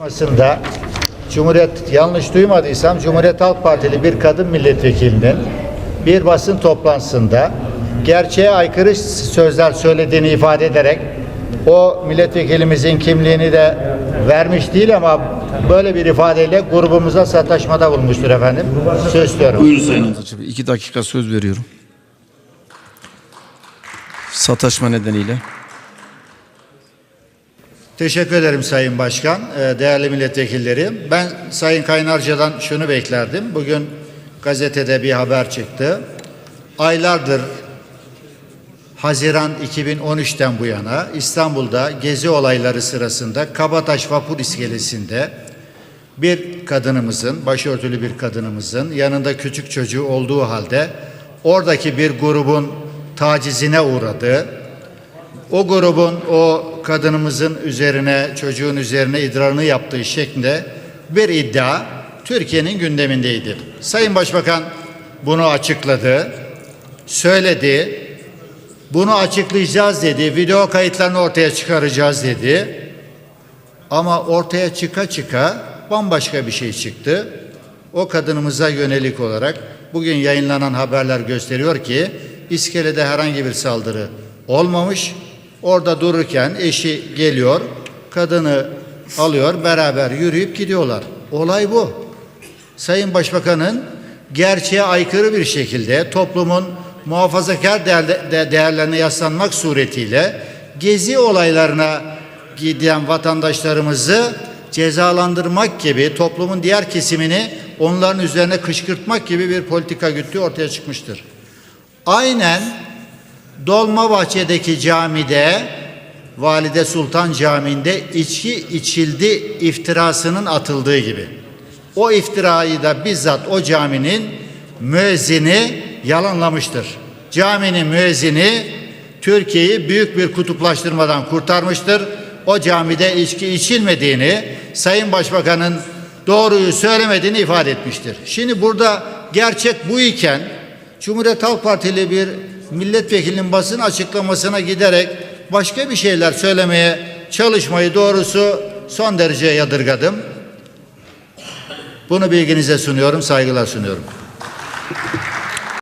Aslında Cumhuriyet yanlış duymadıysam Cumhuriyet Halk Partili bir kadın milletvekilinin bir basın toplantısında gerçeğe aykırı sözler söylediğini ifade ederek o milletvekilimizin kimliğini de vermiş değil ama böyle bir ifadeyle grubumuza sataşmada bulmuştur efendim. Söz istiyorum. Buyurun Sayın iki dakika söz veriyorum. Sataşma nedeniyle. Teşekkür ederim Sayın Başkan, Ee, değerli milletvekilleri. Ben Sayın Kaynarca'dan şunu beklerdim. Bugün gazetede bir haber çıktı. Aylardır Haziran 2013'ten bu yana İstanbul'da gezi olayları sırasında Kabataş Vapur İskelesi'nde bir kadınımızın, başörtülü bir kadınımızın yanında küçük çocuğu olduğu halde oradaki bir grubun tacizine uğradı o grubun o kadınımızın üzerine, çocuğun üzerine idrarını yaptığı şeklinde bir iddia Türkiye'nin gündemindeydi. Sayın Başbakan bunu açıkladı, söyledi, bunu açıklayacağız dedi, video kayıtlarını ortaya çıkaracağız dedi. Ama ortaya çıka çıka bambaşka bir şey çıktı. O kadınımıza yönelik olarak bugün yayınlanan haberler gösteriyor ki iskelede herhangi bir saldırı olmamış. Orada dururken eşi geliyor, kadını alıyor, beraber yürüyüp gidiyorlar. Olay bu. Sayın Başbakan'ın gerçeğe aykırı bir şekilde toplumun muhafazakar değer- de- değerlerine yaslanmak suretiyle gezi olaylarına giden vatandaşlarımızı cezalandırmak gibi toplumun diğer kesimini onların üzerine kışkırtmak gibi bir politika güttüğü ortaya çıkmıştır. Aynen Dolmabahçe'deki camide Valide Sultan Camii'nde içki içildi iftirasının atıldığı gibi. O iftirayı da bizzat o caminin müezzini yalanlamıştır. Caminin müezzini Türkiye'yi büyük bir kutuplaştırmadan kurtarmıştır. O camide içki içilmediğini, Sayın Başbakan'ın doğruyu söylemediğini ifade etmiştir. Şimdi burada gerçek bu iken Cumhuriyet Halk Partili bir milletvekilinin basın açıklamasına giderek başka bir şeyler söylemeye çalışmayı doğrusu son derece yadırgadım. Bunu bilginize sunuyorum, saygılar sunuyorum.